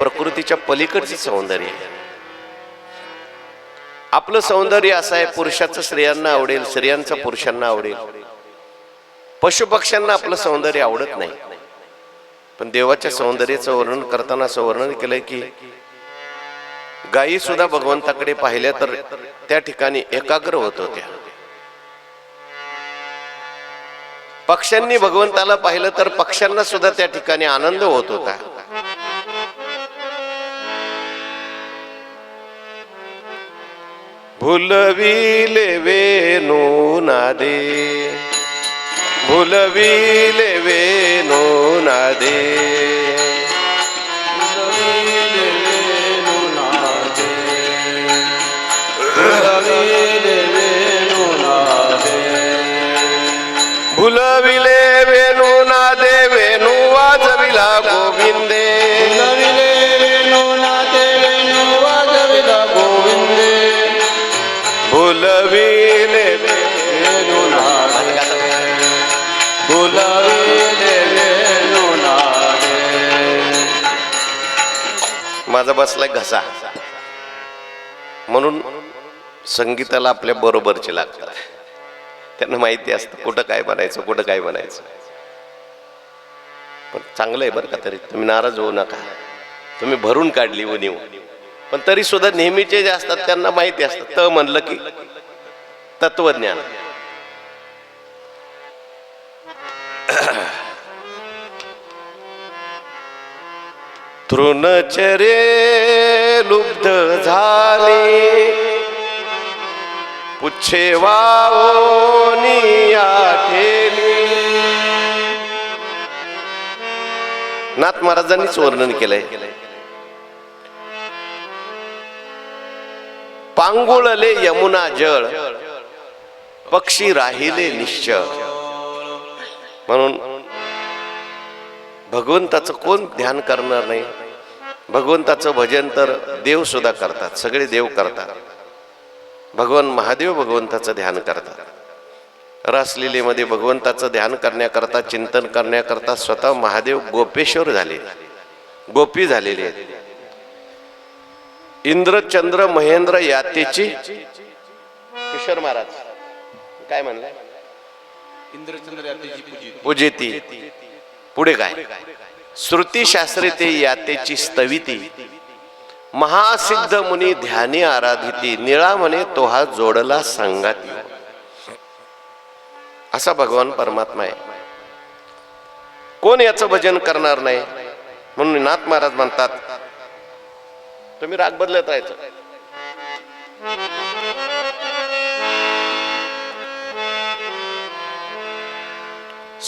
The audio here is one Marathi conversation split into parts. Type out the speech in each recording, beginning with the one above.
प्रकृतीच्या पलीकडचे सौंदर्य. आपलं सौंदर्य असं आहे पुरुषाचं स्त्रियांना आवडेल स्त्रियांचं पुरुषांना आवडेल. पशुपक्ष्यांना आपलं सौंदर्य आवडत नाही. पण देवाच्या सौंदर्याचं वर्णन करताना असं वर्णन केलंय की गायी सुद्धा भगवंताकडे पाहिल्या तर त्या ठिकाणी एकाग्र होत होत्या. पक्ष्यांनी भगवंताला पाहिलं तर पक्ष्यांना सुद्धा त्या ठिकाणी आनंद होत होता. ભૂલવી લેવેનું નાદે ભૂલવી લેવેનું નાદે ભૂલવી લેવેનું નાદે વેનું વાજવિલા ગોવિંદે माझा बसलाय घसा. म्हणून संगीताला आपल्या बरोबरचे लागतात. त्यांना माहिती असतं कुठं काय बनायचं कुठं काय बनायचं. पण चांगलं आहे बरं का तरी. तुम्ही नाराज होऊ नका. तुम्ही भरून काढली उणीव पण तरी सुद्धा नेहमीचे जे असतात त्यांना माहिती असतं. त म्हणलं की तत्वज्ञान. तृणचरे लुब्ध झाले. पुच्छे वावनी नाथ महाराजांनीच वर्णन केलंय. पांगुळले यमुना जळ पक्षी राहिले निश्चळ. म्हणून भगवंताचं कोण ध्यान करणार नाही? भगवंताचं भजन तर देव सुद्धा करतात सगळे देव करतात. भगवान महादेव भगवंताचं ध्यान करतात. रासलीलेमध्ये भगवंताचं ध्यान करण्याकरता चिंतन करण्याकरता स्वतः महादेव गोपेश्वर झाले. गोपी झालेले आहेत. इंद्र चंद्र महेंद्र यातेची किशोर महाराज काय म्हणलं? इंद्रचंद्र यातेची पूजेती. पुढे काय? श्रुतीशास्त्री ते यातेची स्तविती. महासिद्ध मुनी ध्यानी आराधिती निळा म्हणे तो हा जोडला संगाती असा भगवान परमात्मा आहे. कोण याचं भजन करणार नाही? म्हणून नाथ महाराज म्हणतात तुम्ही राग बदलत राहायचं.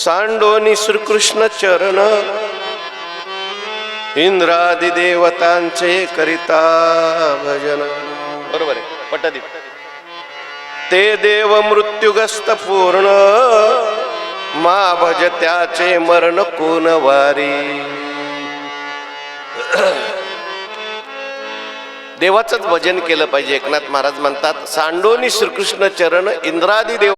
सांडोनी श्रीकृष्ण चरण. इंद्रादी देवतांचे करिता भजन. बरोबर आहे. पटदी ते देव मृत्युगस्त पूर्ण. मा भज त्याचे मरण कोण वारी. देवाचंच भजन केलं पाहिजे. एकनाथ महाराज म्हणतात सांडोनी श्रीकृष्ण चरण इंद्रादी देव